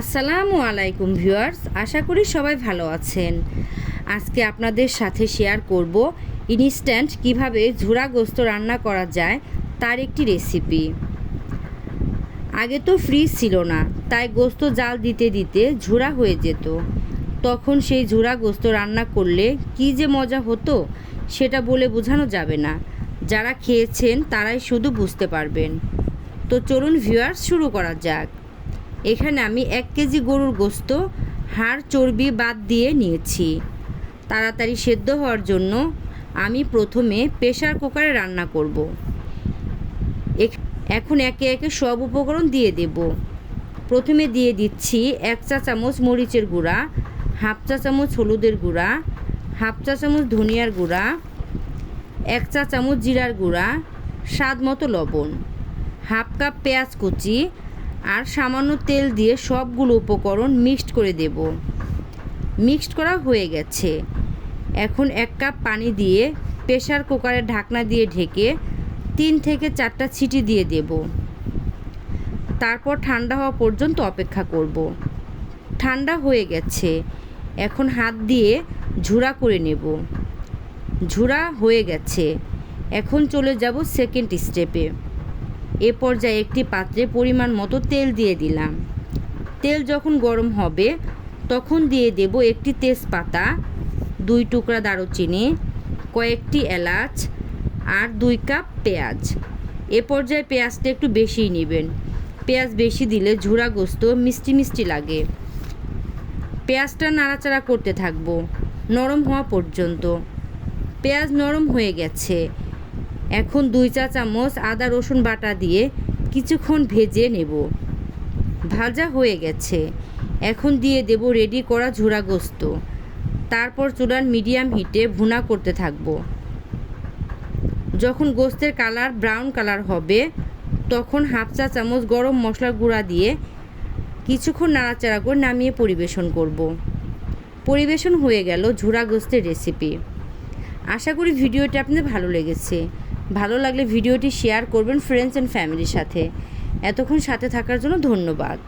আসসালামু আলাইকুম ভিউয়ার্স, আশা করি সবাই ভালো আছেন। আজকে আপনাদের সাথে শেয়ার করব ইনস্ট্যান্ট কীভাবে ঝুরা গোস্ত রান্না করা যায় তার একটি রেসিপি। আগে তো ফ্রিজ ছিল না, তাই গোস্ত জাল দিতে দিতে ঝুরা হয়ে যেত। তখন সেই ঝুরা গোস্ত রান্না করলে কী যে মজা হতো, সেটা বলে বোঝানো যাবে না। যারা খেয়েছেন তারাই শুধু বুঝতে পারবেন। তো চলুন ভিউয়ার্স, শুরু করা যাক। এখানে আমি এক কেজি গরুর গোস্ত, হাড় চর্বি বাদ দিয়ে নিয়েছি। তাড়াতাড়ি সেদ্ধ হওয়ার জন্য আমি প্রথমে প্রেশার কুকারে রান্না করব। এখ- এখন একে একে সব উপকরণ দিয়ে দেব। প্রথমে দিয়ে দিচ্ছি এক চা চামচ মরিচের গুঁড়া, হাফ চা চামচ হলুদের গুঁড়া, হাফ চা চামচ ধনিয়ার গুঁড়া, এক চা চামচ জিরার গুঁড়া, স্বাদ মতো লবণ, হাফ কাপ পেঁয়াজ কুচি আর সামান্য তেল দিয়ে সবগুলো উপকরণ মিক্সড করে দেব। মিক্সড করা হয়ে গেছে। এখন এক কাপ পানি দিয়ে প্রেশার কুকারের ঢাকনা দিয়ে ঢেকে তিন থেকে চারটা ছিটি দিয়ে দেব। তারপর ঠান্ডা হওয়া পর্যন্ত অপেক্ষা করব। ঠান্ডা হয়ে গেছে। এখন হাত দিয়ে ঝুরা করে নেব। ঝুরা হয়ে গেছে। এখন চলে যাব সেকেন্ড স্টেপে। এ পর্যায়ে একটি পাত্রে পরিমাণ মতো তেল দিয়ে দিলাম। তেল যখন গরম হবে, তখন দিয়ে দেব একটি তেজপাতা, দুই টুকরা দারুচিনি, কয়েকটি এলাচ আর দুই কাপ পেঁয়াজ। এ পর্যায়ে পেঁয়াজটা একটু বেশিই নেবেন। পেঁয়াজ বেশি দিলে ঝুরা গোস্ত মিষ্টি মিষ্টি লাগে। পেঁয়াজটা নাড়াচাড়া করতে থাকব, নরম হওয়া পর্যন্ত। পেঁয়াজ নরম হয়ে গেছে। এখন দুই চা চামচ আদা রসুন বাটা দিয়ে কিছুক্ষণ ভেজে নেব। ভাজা হয়ে গেছে। এখন দিয়ে দেব রেডি করা ঝুরা গোস্ত। তারপর চুলার মিডিয়াম হিটে ভুনা করতে থাকব। যখন গোস্তের কালার ব্রাউন কালার হবে, তখন হাফ চা চামচ গরম মশলার গুঁড়া দিয়ে কিছুক্ষণ নাড়াচাড়া করে নামিয়ে পরিবেশন করব। পরিবেশন হয়ে গেল ঝুরা গোস্তের রেসিপি আশা করি ভিডিওটি আপনাদের ভালো লেগেছে। ভালো লাগলে ভিডিওটি শেয়ার করবেন ফ্রেন্ডস অ্যান্ড ফ্যামিলির সাথে। এতক্ষণ সাথে থাকার জন্য ধন্যবাদ।